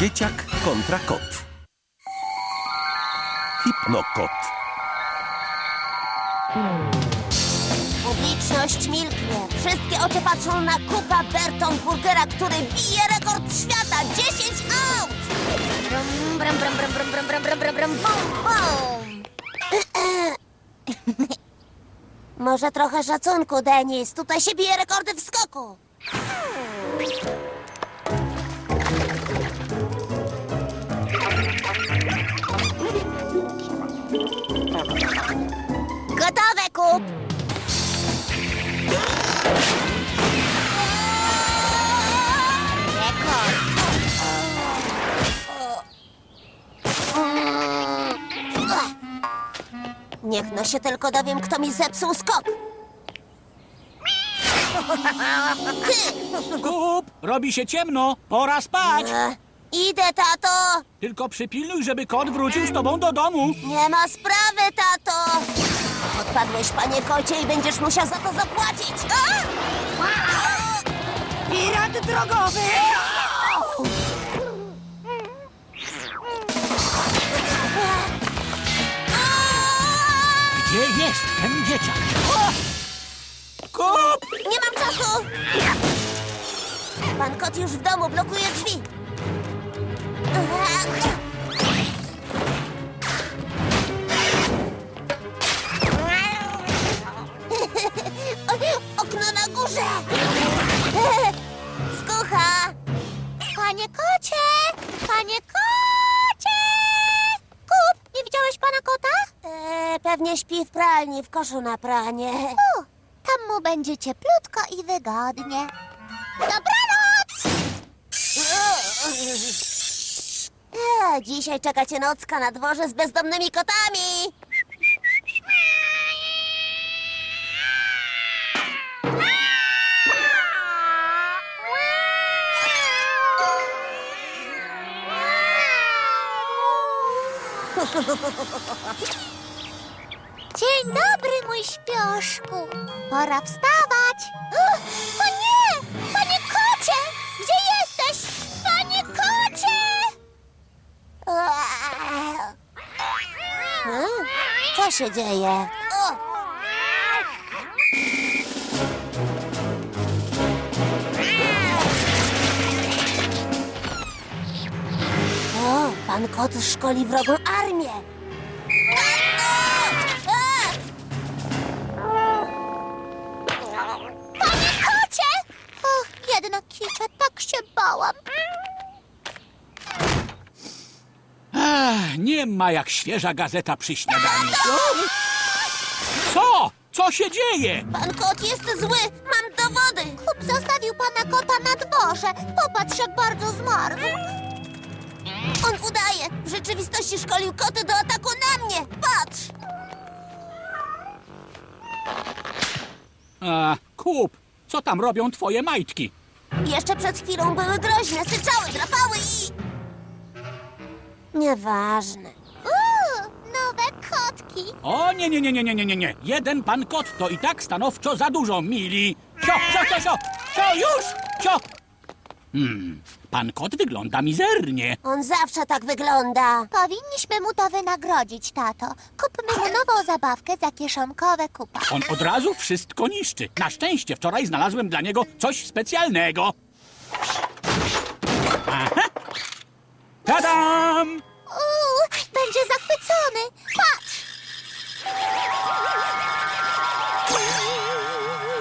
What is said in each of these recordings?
Dzieciak kontra kot. Hipnokot. Publiczność milknie. Wszystkie oczy patrzą na Kupa Berton Burgera, który bije rekord świata. 10 aut! Brum, brum, brum, brum, brum, brum, brum, brum, brum, bum, bum. Może trochę szacunku, Denis. Tutaj się bije rekordy w skoku. Rekord. Niech no się tylko dowiem, kto mi zepsuł skok. Kup, robi się ciemno, pora spać. E, Idę, tato! Tylko przypilnuj, żeby kot wrócił z tobą do domu. Nie ma sprawy, tato! Odpadłeś, panie kocie, i będziesz musiał za to zapłacić. A! Pirat drogowy! Gdzie jest ten dzieciak? Kup! Nie mam czasu! Pan kot już w domu blokuje drzwi. Okno na górze! Skucha! Panie kocie! Panie kocie! Kup, nie widziałeś pana kota? E, pewnie śpi w pralni, w koszu na pranie. U, tam mu będzie cieplutko i wygodnie. Dobranoc! E, dzisiaj czekacie nocka na dworze z bezdomnymi kotami. Dzień dobry, mój śpioszku. Pora wstawać. O nie! Panie kocie! Gdzie jesteś? Panie kocie! Hmm? Co się dzieje? Pan kot szkoli wrogą armię. Panie kocie! Och, jedna kicia, tak się bałam. Ach, nie ma jak świeża gazeta przy śniadaniu. Co? Co się dzieje? Pan kot jest zły, mam dowody. Kup zostawił pana kota na dworze. Popatrz, jak bardzo zmarzł. On udaje. W rzeczywistości szkolił koty do ataku na mnie. Patrz! A, kup, co tam robią twoje majtki? Jeszcze przed chwilą były groźne, syczały, drapały i... Nieważne. Uuu, nowe kotki. O, nie, nie, nie, nie, nie, nie, nie, nie. Jeden pan kot to i tak stanowczo za dużo, mili. Cio, cio, cio, cio, cio, już, cio. Hmm, pan kot wygląda mizernie. On zawsze tak wygląda. Powinniśmy mu to wynagrodzić, tato. Kupmy mu nową zabawkę za kieszonkowe kupa. On od razu wszystko niszczy. Na szczęście wczoraj znalazłem dla niego coś specjalnego. Aha! Tadam! Uuu, będzie zachwycony. Patrz!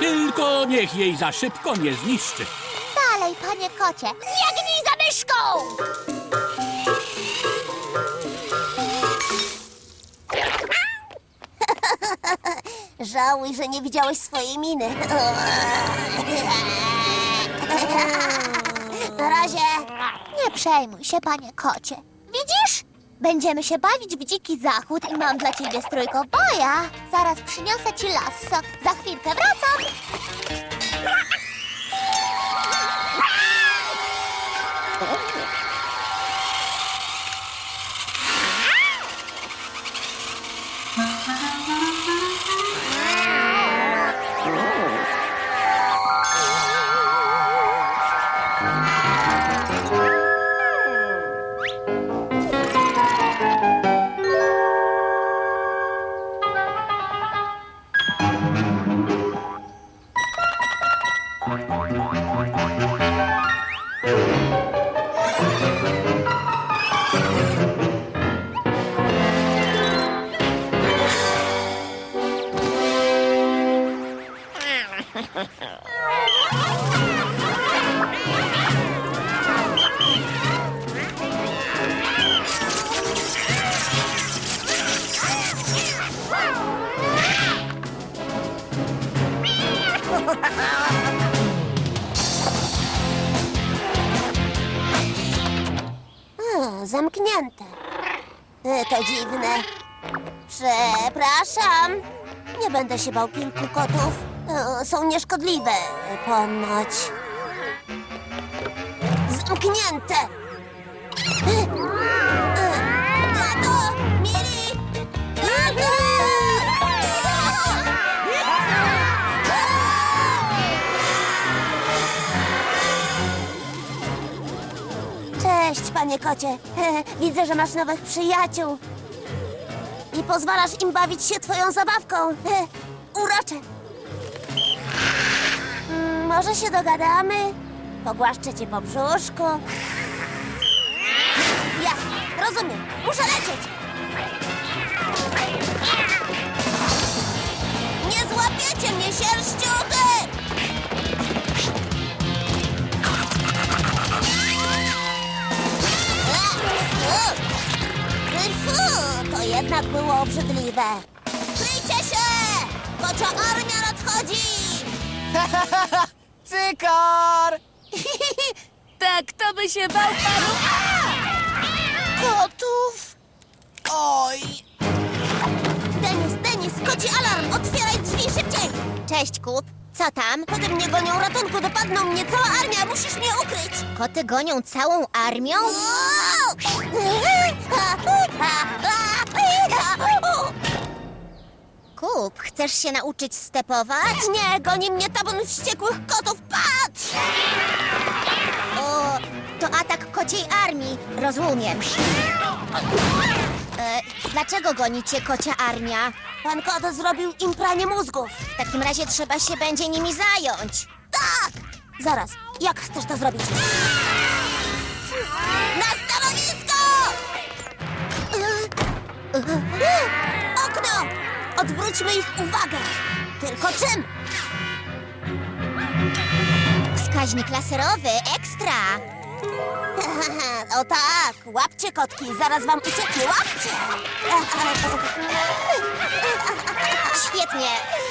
Tylko niech jej za szybko nie zniszczy. Dalej, panie kocie. Biegnij Żałuj, że nie widziałeś swojej miny. Na razie. Nie przejmuj się, panie kocie. Widzisz? Będziemy się bawić w dziki zachód i mam dla ciebie strój kowboja. Zaraz przyniosę ci lasso. Za chwilkę wracam. Oh. Hmm, zamknięte. E, To dziwne. Przepraszam. Nie będę się bał kilku kotów. E, Są nieszkodliwe, ponoć. Zamknięte. E, e! Cześć, panie kocie. Widzę, że masz nowych przyjaciół. I pozwalasz im bawić się twoją zabawką. Urocze. Może się dogadamy? Pogłaszczę cię po brzuszku. Jasne, rozumiem. Muszę lecieć. Nie złapiecie mnie, sierściuchy! Fu, to jednak było obrzydliwe. Kryjcie się! Kocza armia nadchodzi! Cykor! tak, to by się bał panu... Kotów! Oj! Denis, Denis, koci alarm! Otwieraj drzwi szybciej! Cześć, Kup. Co tam? Koty mnie gonią, ratunku, dopadną mnie cała armia, musisz mnie ukryć! Koty gonią całą armią? Kup, chcesz się nauczyć stepować? Nie, goni mnie tabun wściekłych kotów, patrz! O, to atak kociej armii, rozumiem. E, dlaczego goni cię kocia armia? Pan kot zrobił im pranie mózgów. W takim razie trzeba się będzie nimi zająć. Tak! Zaraz, jak chcesz to zrobić? Na stanowisko! Okno! Odwróćmy ich uwagę. Tylko czym? Wskaźnik laserowy, ekstra! o tak, łapcie kotki, zaraz wam ucieknie, łapcie! Świetnie,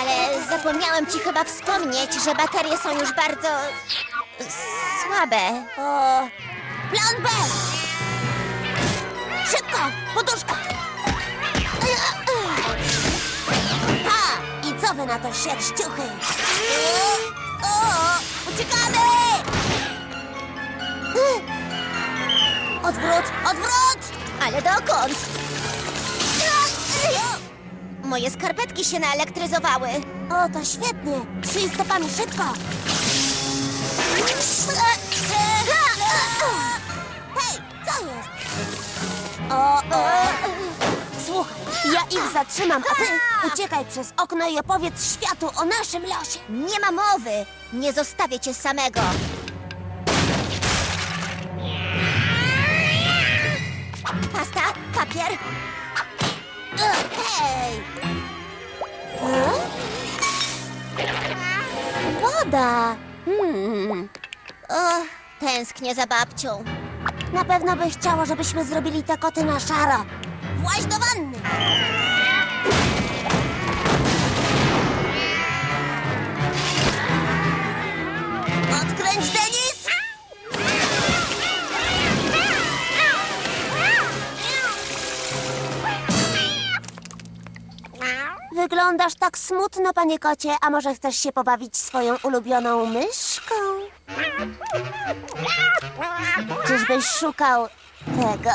ale zapomniałem ci chyba wspomnieć, że baterie są już bardzo słabe. O, plan B! Szybko, poduszka! Wy na to, sierściuchy? O, uciekamy! Odwrót, odwrót! Ale dokąd? Moje skarpetki się naelektryzowały. O, to świetnie. Przyjdź stopami szybko. Hej, co jest? O, o. Ja ich zatrzymam, a ty uciekaj przez okno i opowiedz światu o naszym losie. Nie ma mowy. Nie zostawię cię samego. Pasta, papier. Hej! Woda. Hmm. O, tęsknię za babcią. Na pewno by chciała, żebyśmy zrobili te koty na szaro. Właź do wanny. Odkręć, Denis! Wyglądasz tak smutno, panie kocie, a może chcesz się pobawić swoją ulubioną myszką? Czyżbyś szukał tego?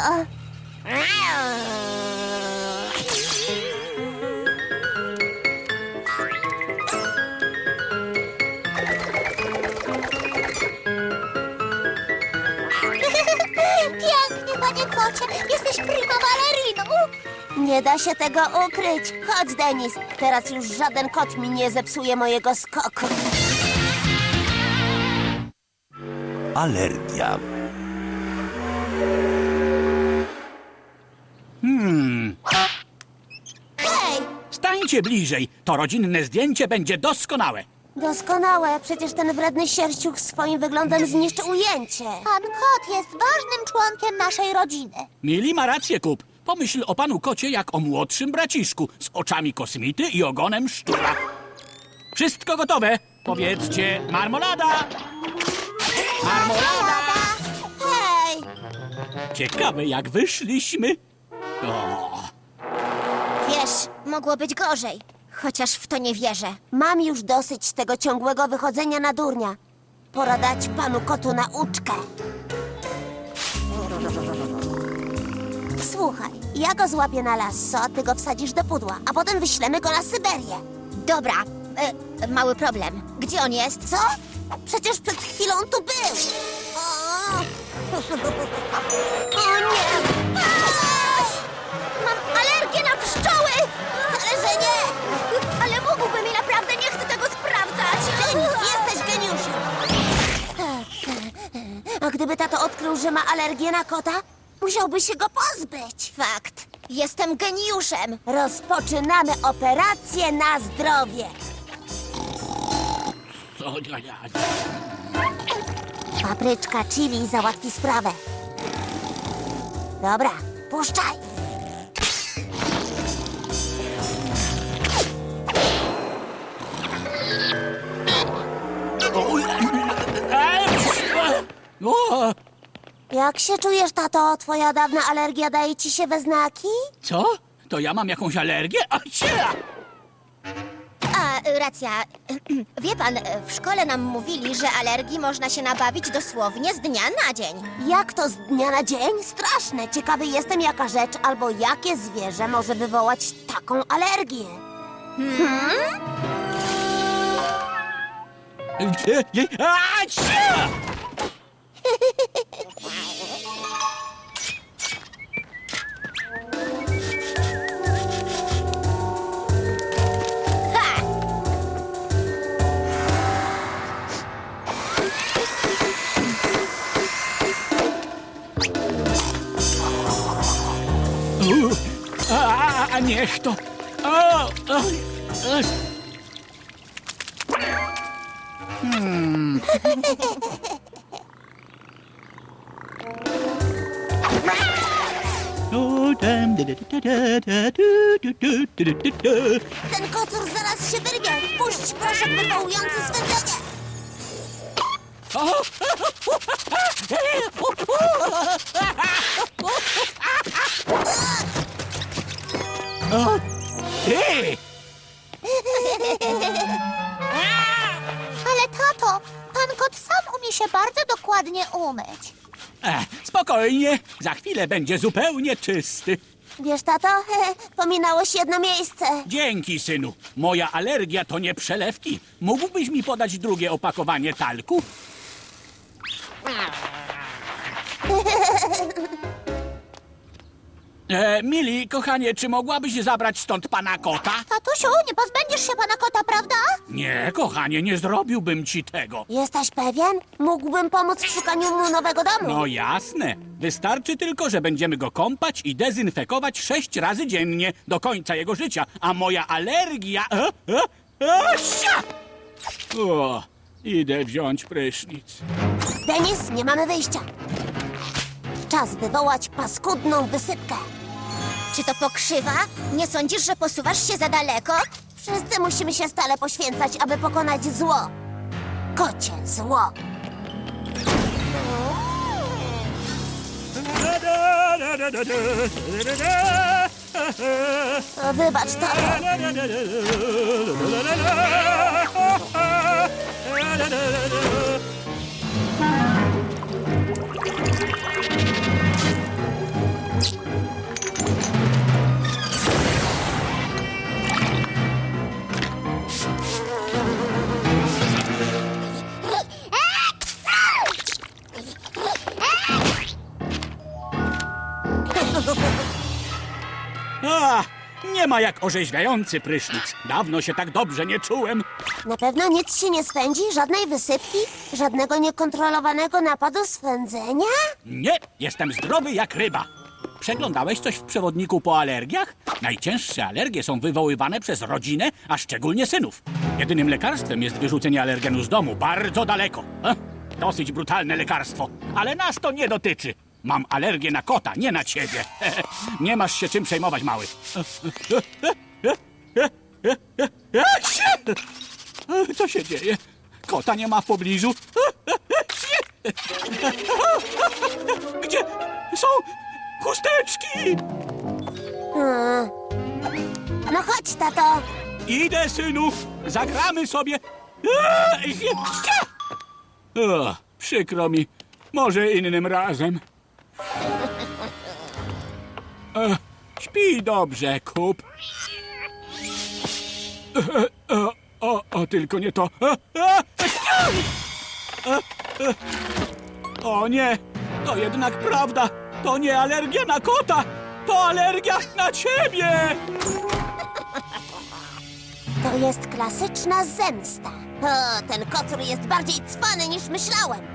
Pięknie, panie kocie. Jesteś prima baleriną. Nie da się tego ukryć. Chodź, Denis. Teraz już żaden kot mi nie zepsuje mojego skoku. Alergia. Stańcie bliżej. To rodzinne zdjęcie będzie doskonałe. Doskonałe, przecież ten wredny sierściuch swoim wyglądem zniszczy ujęcie. Pan kot jest ważnym członkiem naszej rodziny. Mili ma rację, Kup. Pomyśl o panu kocie jak o młodszym braciszku z oczami kosmity i ogonem szczura. Wszystko gotowe. Powiedzcie marmolada! Marmolada! Hej! Ciekawe, jak wyszliśmy. O, Wiesz, mogło być gorzej. Chociaż w to nie wierzę. Mam już dosyć tego ciągłego wychodzenia na durnia. Pora dać panu kotu nauczkę. Słuchaj, ja go złapię na lasso, a ty go wsadzisz do pudła, a potem wyślemy go na Syberię. Dobra, e, mały problem. Gdzie on jest? Co? Przecież przed chwilą tu był. O, o nie! Mam gdyby tato odkrył, że ma alergię na kota, musiałby się go pozbyć. Fakt. Jestem geniuszem. Rozpoczynamy operację na zdrowie. co, ja, ja. Papryczka chili załatwi sprawę. Dobra, puszczaj. O, Jak się czujesz, tato? Twoja dawna alergia daje ci się we znaki? co? To ja mam jakąś alergię? A, cia! A, y, racja. Wie pan, y, w szkole nam mówili, że alergii można się nabawić dosłownie z dnia na dzień. Jak to z dnia na dzień? Straszne. Ciekawy jestem, jaka rzecz albo jakie zwierzę może wywołać taką alergię. E, e, A, cia! A, niech to. O, o, o. Hmm. O, tam, da, da, da, da, da, du, du, du, du, du, du, du. Ten kocur zaraz się wyrwie. Puść proszek wywołujący swędzenie. O, o, ty! Ale tato, pan kot sam umie się bardzo dokładnie umyć. E, spokojnie, za chwilę będzie zupełnie czysty. Wiesz, tato, pominąłeś jedno miejsce. Dzięki, synu. Moja alergia to nie przelewki. Mógłbyś mi podać drugie opakowanie talku? E, Mili, kochanie, czy mogłabyś zabrać stąd pana kota? Tatusiu, nie pozbędziesz się pana kota, prawda? Nie, kochanie, nie zrobiłbym ci tego. Jesteś pewien? Mógłbym pomóc w szukaniu mu nowego domu. No jasne. Wystarczy tylko, że będziemy go kąpać i dezynfekować sześć razy dziennie do końca jego życia, a moja alergia... E, e, e, sia! O, idę wziąć prysznic. Denis, nie mamy wyjścia. Czas wywołać paskudną wysypkę. Czy to pokrzywa? Nie sądzisz, że posuwasz się za daleko? Wszyscy musimy się stale poświęcać, aby pokonać zło. Kocie zło. Wybacz, tato. Nie ma jak orzeźwiający prysznic. Dawno się tak dobrze nie czułem. Na pewno nic się nie spędzi? Żadnej wysypki? Żadnego niekontrolowanego napadu swędzenia? Nie, jestem zdrowy jak ryba. Przeglądałeś coś w przewodniku po alergiach? Najcięższe alergie są wywoływane przez rodzinę, a szczególnie synów. Jedynym lekarstwem jest wyrzucenie alergenu z domu, bardzo daleko. E? Dosyć brutalne lekarstwo, ale nas to nie dotyczy. Mam alergię na kota, nie na ciebie. Nie masz się czym przejmować, mały. Co się dzieje? Kota nie ma w pobliżu. Gdzie są chusteczki? Hmm. No chodź, tato. Idę, synu. Zagramy sobie. Przykro mi. Może innym razem. E, śpij dobrze, kup. E, e, o, o, tylko nie to. E. O nie, to jednak prawda. To nie alergia na kota. To alergia na ciebie. To jest klasyczna zemsta. O, ten kocur jest bardziej cwany niż myślałem.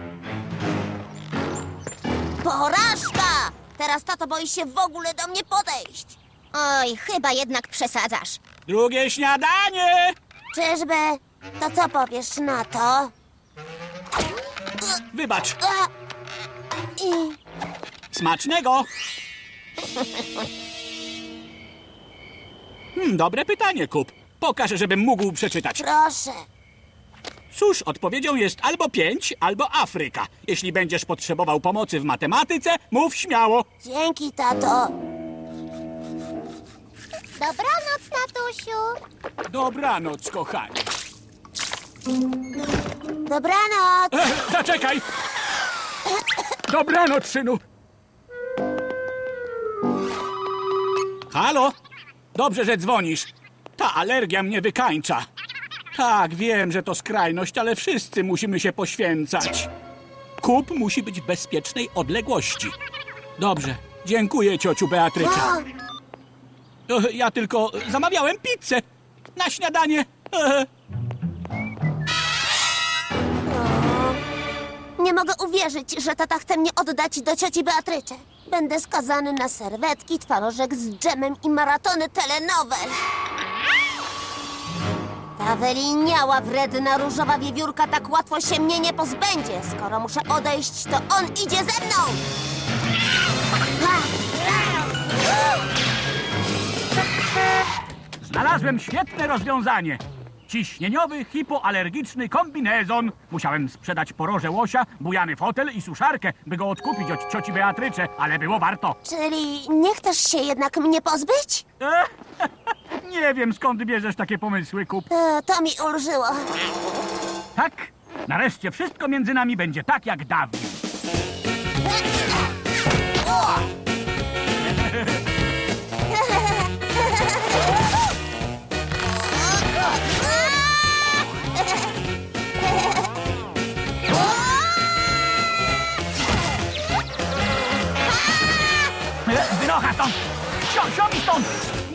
Porażka! Teraz tato boi się w ogóle do mnie podejść. Oj, chyba jednak przesadzasz. Drugie śniadanie. Czyżby? To co powiesz na to? Wybacz. A! I Smacznego! Hmm, dobre pytanie, Kup. Pokaż, żebym mógł przeczytać. proszę. Cóż, odpowiedzią jest albo pięć, albo Afryka. Jeśli będziesz potrzebował pomocy w matematyce, mów śmiało. Dzięki, tato. Dobranoc, tatusiu. Dobranoc, kochanie. Dobranoc. E, zaczekaj! Dobranoc, synu. Halo? Dobrze, że dzwonisz. Ta alergia mnie wykańcza. Tak, wiem, że to skrajność, ale wszyscy musimy się poświęcać. Kup musi być w bezpiecznej odległości. Dobrze, dziękuję, ciociu E, Ja tylko zamawiałem pizzę na śniadanie. Nie mogę uwierzyć, że tata chce mnie oddać do cioci Beatrycze. Będę skazany na serwetki, twarożek z dżemem i maratony telenowel. Ta wyliniała, wredna różowa wiewiórka tak łatwo się mnie nie pozbędzie. Skoro muszę odejść, to on idzie ze mną. Znalazłem świetne rozwiązanie. Ciśnieniowy, hipoalergiczny kombinezon. Musiałem sprzedać poroże łosia, bujany fotel i suszarkę, by go odkupić od cioci Beatrycze, ale było warto. Czyli nie chcesz się jednak mnie pozbyć? Nie wiem, skąd bierzesz takie pomysły, kup. E, to mi ulżyło. Tak? Nareszcie wszystko między nami będzie tak jak dawniej.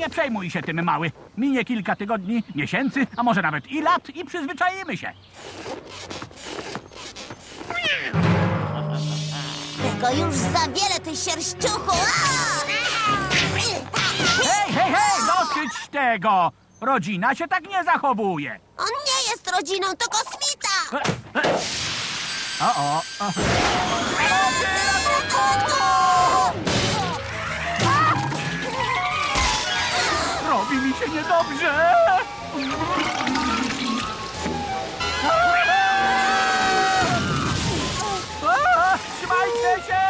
Nie przejmuj się tym, mały. Minie kilka tygodni, miesięcy, a może nawet i lat i przyzwyczajimy się. Tego już za wiele, ty sierściuchu! Hej, hej, hej, dosyć tego! Rodzina się tak nie zachowuje. On nie jest rodziną, to kosmita! E, e. O, o, o. mi się niedobrze. Trzymajcie się!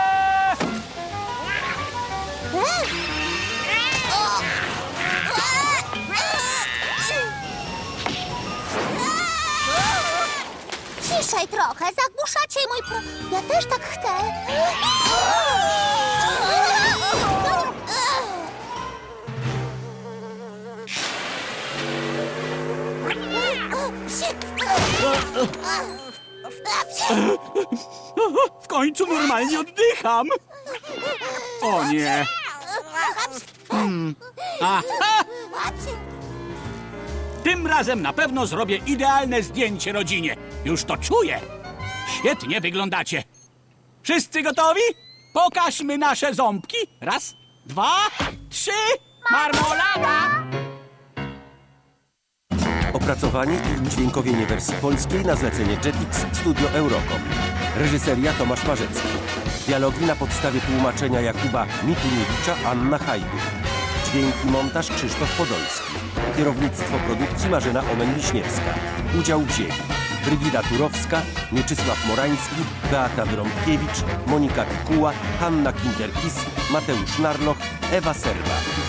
Ciszej trochę, zagłuszacie mój pro... Ja też tak chcę. W końcu normalnie oddycham. O nie. Hmm. Aha! Tym razem na pewno zrobię idealne zdjęcie rodzinie. Już to czuję. Świetnie wyglądacie. Wszyscy gotowi? Pokażmy nasze ząbki. Raz, dwa, trzy, marmolada! Opracowanie i udźwiękowienie wersji polskiej na zlecenie Jetix Studio Eurocom. Reżyseria Tomasz Marzecki. Dialogi na podstawie tłumaczenia Jakuba Mituniewicza, Anna Hajdu. Dźwięk i montaż Krzysztof Podolski. Kierownictwo produkcji Marzena Omen-Wiśniewska. Udział wzięli Brygida Turowska, Mieczysław Morański, Beata Wyrąbkiewicz, Monika Pikuła, Hanna Kinderkis, Mateusz Narloch, Ewa Serba.